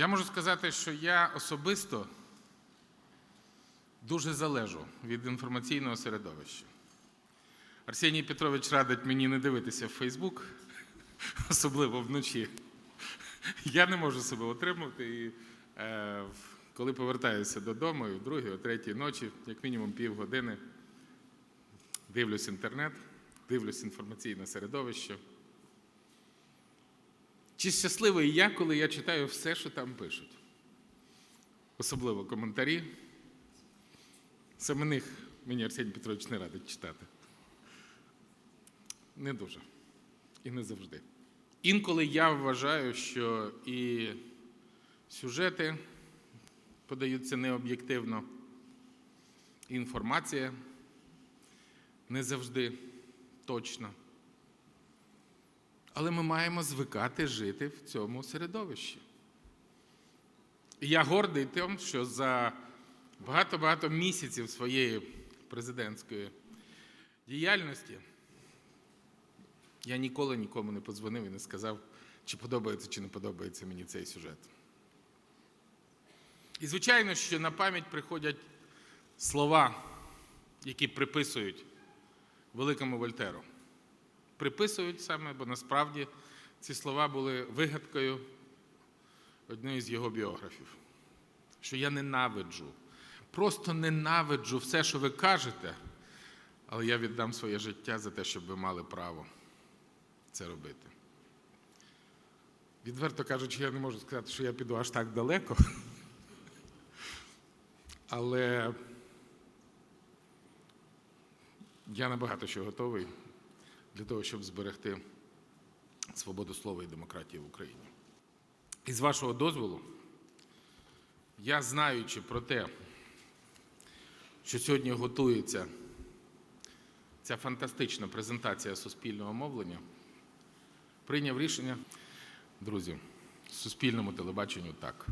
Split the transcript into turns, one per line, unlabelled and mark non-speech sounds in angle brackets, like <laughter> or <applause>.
Я можу сказати, що я особисто дуже залежу від інформаційного середовища. Арсеній Петрович радить мені не дивитися в Фейсбук, <laughs> особливо вночі. Я не можу себе отримати. І е, коли повертаюся додому, і в другій, о третій ночі, як мінімум півгодини, дивлюсь інтернет, дивлюсь інформаційне середовище. Чи щасливий я, коли я читаю все, що там пишуть? Особливо коментарі. Саме них мені Арсеній Петрович не радить читати. Не дуже. І не завжди. Інколи я вважаю, що і сюжети подаються необ'єктивно, і інформація не завжди точна. Але ми маємо звикати жити в цьому середовищі. І я гордий тим, що за багато-багато місяців своєї президентської діяльності я ніколи нікому не подзвонив і не сказав, чи подобається, чи не подобається мені цей сюжет. І звичайно, що на пам'ять приходять слова, які приписують великому Вольтеру. Приписують саме, бо насправді ці слова були вигадкою однієї з його біографів. Що я ненавиджу, просто ненавиджу все, що ви кажете, але я віддам своє життя за те, щоб ви мали право це робити. Відверто кажучи, я не можу сказати, що я піду аж так далеко. <laughs> Але я набагато що готовий для того, щоб зберегти свободу слова і демократію в Україні. І з вашого дозволу, я знаючи про те, що сьогодні готується ця фантастична презентація суспільного мовлення, прийняв рішення, друзі, суспільному телебаченню так.